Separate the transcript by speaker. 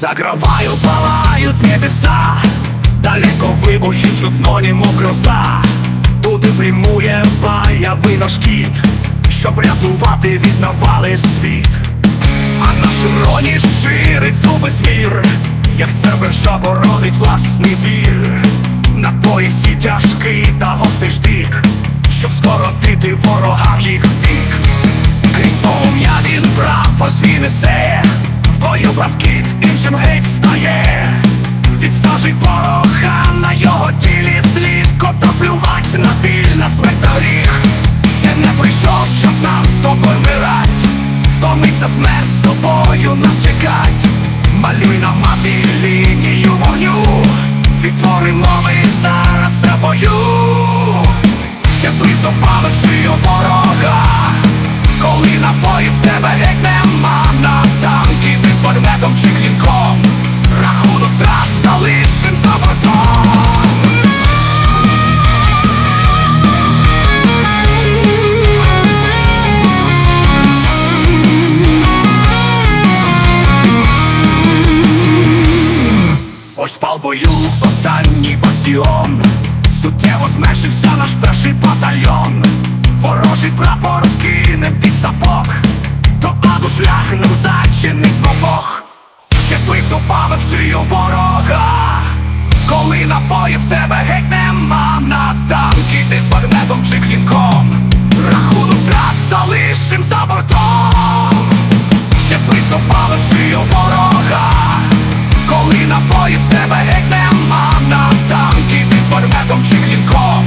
Speaker 1: Заграваю, палають небеса, далеко вибухи чутно, немов гроза Туди прямує баявий наш кіт, щоб рятувати від навали світ. А наш роні ширить зуби звір, як це що боронить власний двір. На поясі тяжкий та гострий штик, щоб скоротити ворогам їх вік. Крізь полум'я він прапор свій несе, в бою іншим геть стає. Від пороха на його тілі слід, Котоплювать на біль на смерть гріх. Ще не прийшов час нам з тобою вмирать, втомиться смерть з тобою нас чекать. Малюй бою, останній бастіон. Суттєво зменшився наш перший батальйон. Ворожий прапор кинем під сапог. До аду шлях нам зачинить змобог Ще присупавивши у ворога. Коли напоїв тебе геть нема на танки Ти з багнетом чи клінком. Рахунок втрат залишим за бортом. Ще присопавивши у ворога. Коли напоїв танки Ти з барметом чи клінком